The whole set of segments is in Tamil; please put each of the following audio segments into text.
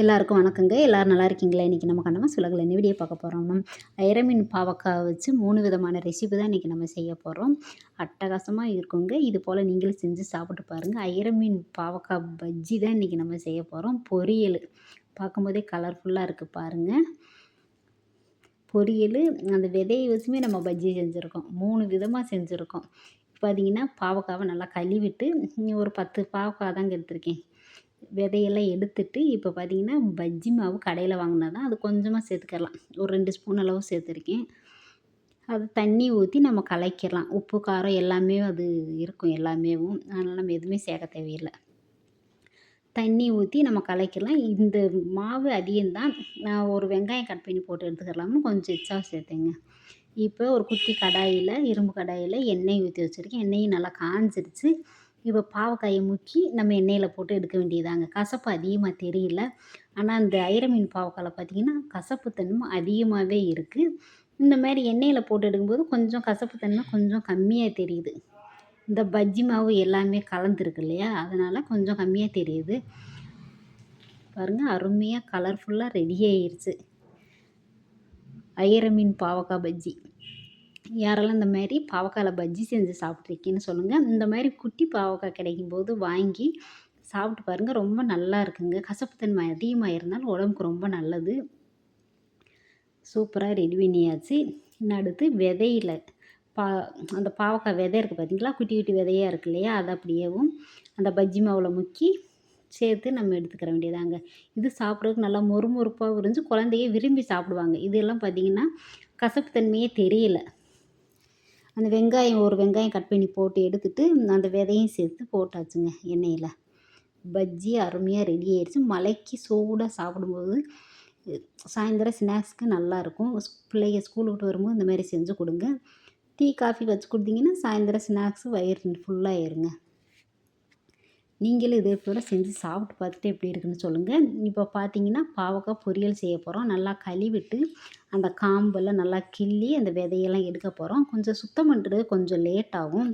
எல்லாருக்கும் வணக்கங்க. எல்லோரும் நல்லா இருக்கீங்களா? இன்றைக்கி நம்ம கண்ணமாக சுலகில் இந்த வீடியோ பார்க்க போகிறோம் ஐரமீன் பாவக்காய் வச்சு மூணு விதமான ரெசிபி தான் இன்றைக்கி நம்ம செய்ய போகிறோம் அட்டகாசமாக இருக்குங்க. இது போல் நீங்களும் செஞ்சு சாப்பிட்டு பாருங்கள் ஐரமீன் பாவக்காய் பஜ்ஜி தான் இன்றைக்கி நம்ம செய்ய போகிறோம் பொரியல். பார்க்கும்போதே கலர்ஃபுல்லாக இருக்குது பாருங்கள் பொரியல் அந்த விதையை வச்சுமே நம்ம பஜ்ஜி செஞ்சுருக்கோம். மூணு விதமாக செஞ்சுருக்கோம். பார்த்தீங்கன்னா பாவக்காவை நல்லா கழுவிட்டு ஒரு பத்து பாவக்காய் தாங்க எடுத்திருக்கேன். விதையெல்லாம் எடுத்துட்டு இப்போ பார்த்திங்கன்னா பஜ்ஜி மாவு கடையில் வாங்கினா தான் அது கொஞ்சமாக சேர்த்துக்கலாம். ஒரு ரெண்டு ஸ்பூன் அளவு சேர்த்துருக்கேன். அது தண்ணி ஊற்றி நம்ம கலக்கிடலாம். உப்பு காரம் எல்லாமே அது இருக்கும் எல்லாமேவும். அதனால் நம்ம எதுவுமே சேர்க்க தேவையில்லை. தண்ணி ஊற்றி நம்ம கலக்கிடலாம். இந்த மாவு அதிகம்தான் நான் ஒரு வெங்காயம் கட் பண்ணி போட்டு எடுத்துக்கலாம்னு கொஞ்சம் எச்சா சேர்த்தேங்க. இப்போ ஒரு குட்டி கடாயில் இரும்பு கடாயில் எண்ணெய் ஊற்றி வச்சுருக்கேன். எண்ணெயும் நல்லா காஞ்சிருச்சு. இப்போ பாவக்காயை முக்கி நம்ம எண்ணெயில் போட்டு எடுக்க வேண்டியதாங்க. கசப்பு அதிகமாக தெரியல. ஆனால் அந்த ஐரமீன் பாவக்காயில் பார்த்திங்கன்னா கசப்பு தன்மை அதிகமாகவே இருக்குது இந்த மாதிரி எண்ணெயில் போட்டு எடுக்கும்போது கொஞ்சம் கசப்பு தன்மை கொஞ்சம் கம்மியாக தெரியுது. இந்த பஜ்ஜி மாவு எல்லாமே கலந்துருக்கு இல்லையா? அதனால் கொஞ்சம் கம்மியாக தெரியுது. பாருங்கள் அருமையாக கலர்ஃபுல்லாக ரெடி ஆயிடுச்சு. ஐரமீன் பாவக்காய் பஜ்ஜி. யாரெல்லாம் இந்த மாதிரி பாவக்காயில் பஜ்ஜி செஞ்சு சாப்பிட்ருக்கீங்கன்னு சொல்லுங்கள் இந்த மாதிரி குட்டி பாவக்காய் கிடைக்கும்போது வாங்கி சாப்பிட்டு பாருங்கள் ரொம்ப நல்லா இருக்குங்க. கசப்புத்தன்மை அதிகமாக இருந்தாலும் உடம்புக்கு ரொம்ப நல்லது. சூப்பராக ரெடி பண்ணியாச்சு. இன்னும் அடுத்து விதையில் பா அந்த பாவக்காய் விதை இருக்குது பார்த்தீங்களா குட்டி குட்டி விதையாக இருக்கு இல்லையா? அதை அப்படியேவும் அந்த பஜ்ஜி மாவில் முக்கி சேர்த்து நம்ம எடுத்துக்கிற வேண்டியதாங்க. இது சாப்பிட்றதுக்கு நல்லா மொறுமொறுப்பாக இருந்துச்சு குழந்தைய விரும்பி சாப்பிடுவாங்க. இதெல்லாம் பார்த்திங்கன்னா கசப்பு தன்மையே தெரியல. அந்த வெங்காயம் ஒரு வெங்காயம் கட் பண்ணி போட்டு எடுத்துட்டு அந்த விதையும் சேர்த்து போட்டாச்சுங்க எண்ணெயில். பஜ்ஜி அருமையாக ரெடி ஆயிடுச்சு. மலைக்கு சூடாக சாப்பிடும்போது சாயந்தரம் ஸ்நாக்ஸ்க்கு நல்லாயிருக்கும் பிள்ளைங்க ஸ்கூல் விட்டு வரும்போது இந்த மாதிரி செஞ்சு கொடுங்க. டீ காஃபி வச்சு கொடுத்தீங்கன்னா சாயந்தரம் ஸ்நாக்ஸு வயிறு ஃபுல்லாகிருங்க நீங்களும் இதே போல் செஞ்சு சாப்பிட்டு பார்த்துட்டு எப்படி இருக்குன்னு சொல்லுங்கள் இப்போ பார்த்தீங்கன்னா பாவக்காய் பொரியல் செய்ய போகிறோம் நல்லா கழுவிட்டு அந்த காம்பெல்லாம் நல்லா கிள்ளி அந்த விதையெல்லாம் எடுக்க போகிறோம் கொஞ்சம் சுத்தம் பண்ணுறது கொஞ்சம் லேட் ஆகும்.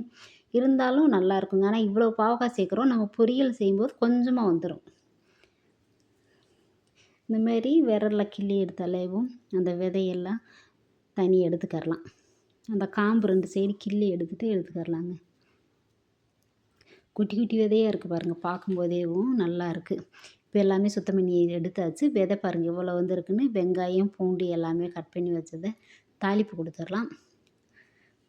இருந்தாலும் நல்லா இருக்குங்க. ஆனால் இவ்வளோ பாவக்காய் சேர்க்குறோம். நம்ம பொரியல் செய்யும்போது கொஞ்சமாக வந்துடும் இந்தமாரி விரலில் கிள்ளி எடுத்தாலேவும் அந்த விதையெல்லாம் தனி எடுத்துக்கரலாம். அந்த காம்பு ரெண்டு சைடு கிள்ளி எடுத்துகிட்டு எடுத்துக்கரலாங்க. குட்டி குட்டி விதையாக இருக்குது பாருங்கள் பார்க்கும்போதேவும் நல்லா இருக்குது இப்போ எல்லாமே சுத்தம் பண்ணி எடுத்தாச்சு. விதை பாருங்கள் இவ்வளோ வந்துருக்குன்னு. வெங்காயம் பூண்டு எல்லாமே கட் பண்ணி வச்சதை தாளிப்பு கொடுத்துடலாம்.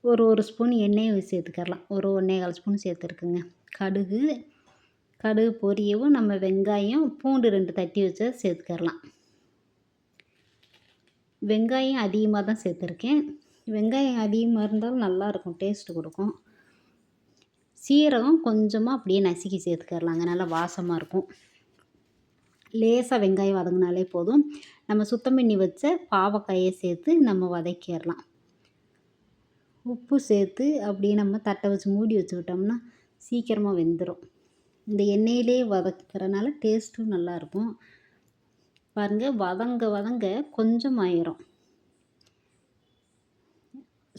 ஒரு ஒரு ஸ்பூன் எண்ணெயும் சேர்த்துக்கரலாம் ஒரு ஒன்றே கால் ஸ்பூன் சேர்த்துருக்குங்க. கடுகு கடுகு பொரியவும் நம்ம வெங்காயம் பூண்டு ரெண்டு தட்டி வச்சா சேர்த்துக்கரலாம் வெங்காயம் அதிகமாக தான் சேர்த்துருக்கேன். வெங்காயம் அதிகமாக இருந்தாலும் நல்லாயிருக்கும் டேஸ்ட்டு கொடுக்கும். சீரகம் கொஞ்சமாக அப்படியே நசுக்கி சேர்த்துக்கரலாங்க நல்லா வாசமாக இருக்கும். லேசாக வெங்காயம் வதங்கினாலே போதும். நம்ம சுத்தம் பண்ணி வச்ச பாவக்காயை சேர்த்து நம்ம வதக்கிடலாம். உப்பு சேர்த்து அப்படியே நம்ம தட்டை வச்சு மூடி வச்சுக்கிட்டோம்னா சீக்கிரமாக வெந்துடும் இந்த எண்ணெயிலே வதக்கிறனால டேஸ்ட்டும் நல்லாயிருக்கும் பாருங்கள் வதங்க வதங்க கொஞ்சம் ஆயிரும்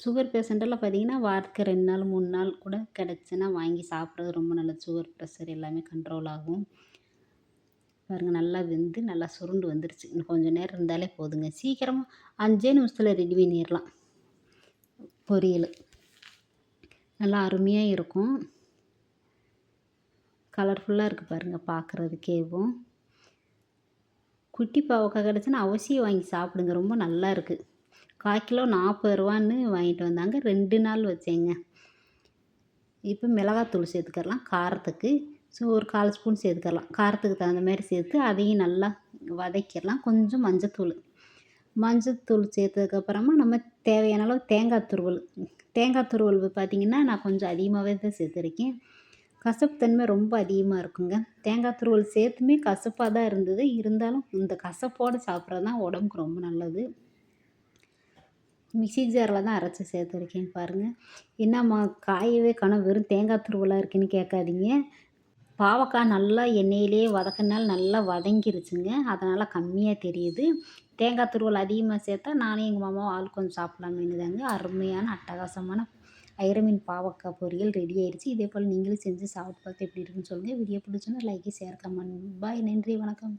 சுகர் பேஷண்ட்டெல்லாம் பார்த்திங்கன்னா வாரத்துக்கு ரெண்டு நாள் மூணு நாள் கூட கிடச்சுன்னா வாங்கி சாப்பிட்றது ரொம்ப நல்லது. சுகர் ப்ரெஷர் எல்லாமே கண்ட்ரோல் ஆகும். பாருங்கள் நல்லா வெந்து நல்லா சுருண்டு வந்துருச்சு. இன்னும் கொஞ்சம் நேரம் இருந்தாலே போதுங்க. சீக்கிரமாக அஞ்சே நிமிஷத்தில் ரெடி பண்ணிடலாம். பொரியல். நல்லா அருமையாக இருக்கும். கலர்ஃபுல்லாக இருக்குது பாருங்கள் பார்க்குறதுக்கேவும் குட்டி பாவக்காய் கிடச்சின்னா அவசியம் வாங்கி சாப்பிடுங்க. ரொம்ப நல்லா இருக்குது கால் கிலோ நாற்பது ரூபான்னு வாங்கிட்டு வந்தாங்க. ரெண்டு நாள் வச்சேங்க. இப்போ மிளகாத்தூள் சேர்த்துக்கலாம் காரத்துக்கு. ஸோ ஒரு கால் ஸ்பூன் சேர்த்துக்கலாம் காரத்துக்கு தகுந்த மாதிரி சேர்த்து அதையும் நல்லா வதக்கிடலாம். கொஞ்சம் மஞ்சத்தூள். மஞ்சத்தூள் சேர்த்ததுக்கப்புறமா நம்ம தேவையான அளவு தேங்காய் துருவல். தேங்காய் துருவல் பார்த்திங்கன்னா நான் கொஞ்சம் அதிகமாகவே தான் சேர்த்துருக்கேன். கசப்பு தன்மை ரொம்ப அதிகமாக இருக்குங்க. தேங்காய் துருவல் சேர்த்துமே கசப்பாக தான் இருந்தது. இருந்தாலும் இந்த கசப்போடு சாப்பிட்றது தான் உடம்புக்கு ரொம்ப நல்லது. மிக்சி ஜாரில் தான் அரைச்சி சேர்த்துருக்கேன் பாருங்கள் என்னம்மா காயவே காணும். வெறும் தேங்காய் துருவலாக இருக்குன்னு கேட்காதீங்க. பாவக்காய் நல்லா எண்ணெயிலே வதக்கினால நல்லா வதங்கிருச்சுங்க. அதனால் கம்மியாக தெரியுது. தேங்காய் துருவல் அதிகமாக சேர்த்தா நானும் எங்கள் மாமாவும் ஆள் கொஞ்சம் சாப்பிடலாமேனு தாங்க அருமையான அட்டகாசமான ஐரமின் பாவக்காய் பொரியல் ரெடி ஆயிடுச்சு இதே போல் நீங்களும் செஞ்சு சாப்பிட்டு பார்த்து எப்படி இருக்குன்னு சொல்லுங்கள் வீடியோ பிடிச்சோன்னா லைக்கே ஷேர் கமெண்ட் பாய் நன்றி வணக்கம்.